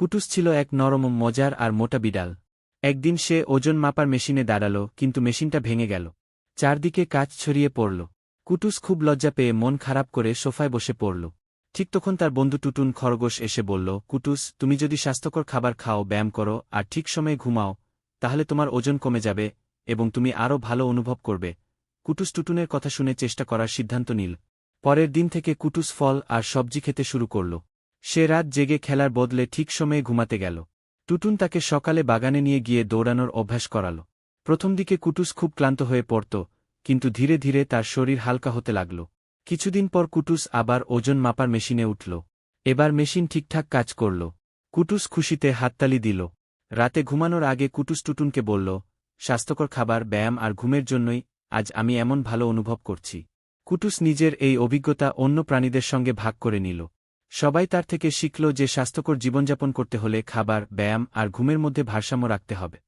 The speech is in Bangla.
কুটুস ছিল এক নরম, মজার আর মোটা বিড়াল। একদিন সে ওজন মাপার মেশিনে দাঁড়াল, কিন্তু মেশিনটা ভেঙে গেল। চারদিকে কাজ ছড়িয়ে পড়ল। কুটুস খুব লজ্জা পেয়ে মন খারাপ করে সোফায় বসে পড়ল। ঠিক তখন তার বন্ধু টুটুন খরগোশ এসে বলল, কুটুস, তুমি যদি স্বাস্থ্যকর খাবার খাও, ব্যায়াম করো, আর ঠিক সময়ে ঘুমাও, তাহলে তোমার ওজন কমে যাবে এবং তুমি আরও ভালো অনুভব করবে। কুটুস টুটুনের কথা শুনে চেষ্টা করার সিদ্ধান্ত নিল। পরের দিন থেকে কুটুস ফল আর সবজি খেতে শুরু করল। সে রাত জেগে খেলার বদলে ঠিক সময়ে ঘুমাতে গেল। টুটুন তাকে সকালে বাগানে নিয়ে গিয়ে দৌড়ানোর অভ্যাস করাল। প্রথম দিকে কুটুস খুব ক্লান্ত হয়ে পড়ত, কিন্তু ধীরে ধীরে তার শরীর হালকা হতে লাগল। কিছুদিন পর কুটুস আবার ওজন মাপার মেশিনে উঠল। এবার মেশিন ঠিকঠাক কাজ করল। কুটুস খুশিতে হাততালি দিল। রাতে ঘুমানোর আগে কুটুস টুটুনকে বলল, স্বাস্থ্যকর খাবার, ব্যায়াম আর ঘুমের জন্যই আজ আমি এমন ভালো অনুভব করছি। কুটুস নিজের এই অভিজ্ঞতা অন্য প্রাণীদের সঙ্গে ভাগ করে নিল। সবাই তার থেকে শিখল যে স্বাস্থ্যকর জীবনযাপন করতে হলে খাবার, ব্যায়াম আর ঘুমের মধ্যে ভারসাম্য রাখতে হবে।